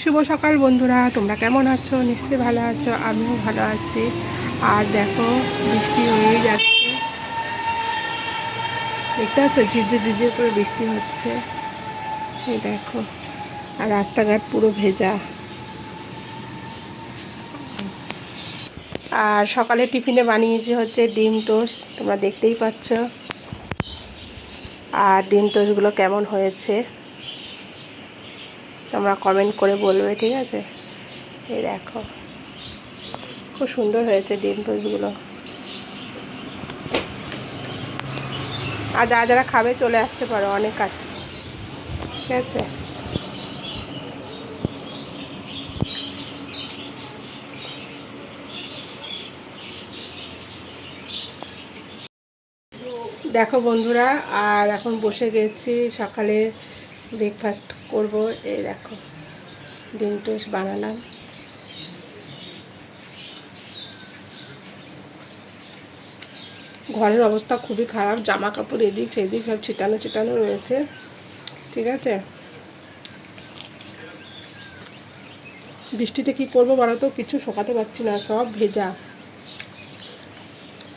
শুভ সকাল বন্ধুরা, তোমরা কেমন আছো? নিশ্চয়ই ভালো আছো, আমিও ভালো আছি। আর দেখো, বৃষ্টি হয়েই যাচ্ছে। দেখতে পাচ্ছ? ঝিরঝির ঝিরঝির করে বৃষ্টি হচ্ছে। এই দেখো, আর রাস্তাঘাট পুরো ভেজা। আর সকালে টিফিনে বানিয়েছি হচ্ছে ডিম টোস্ট, তোমরা দেখতেই পাচ্ছ। আর ডিম টোস্টগুলো কেমন হয়েছে? তোমরা কমেন্ট করে বলবে, ঠিক আছে? এই দেখো। খুব সুন্দর হয়েছে ডিম টোস্টগুলো আর যারা যারা খাবে, চলে আসতে পারো, অনেক আছে। ঠিক আছে? দেখো বন্ধুরা, আর এখন বসে গেছি সকালে ব্রেকফাস্ট করব, এই দেখো, ডিম টোস্ট বানালাম ঘরের অবস্থা খুবই খারাপ জামা কাপড় এদিক সেদিক সব ছিটানো ছিটানো রয়েছে, ঠিক আছে? বৃষ্টিতে কি করব বলো তো? কিছু শোকাতে পারছি না, সব ভেজা।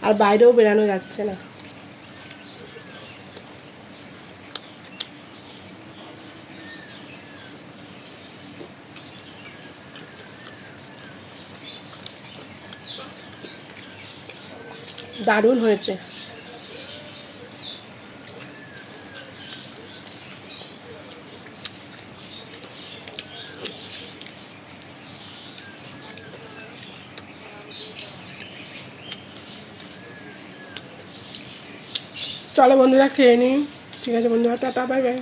আর বাইরেও বেরানো যাচ্ছে না। দারুণ হয়েছে। চলো বন্ধুরা খেয়ে নিই। ঠিক আছে বন্ধুরা টাটা বাই বাই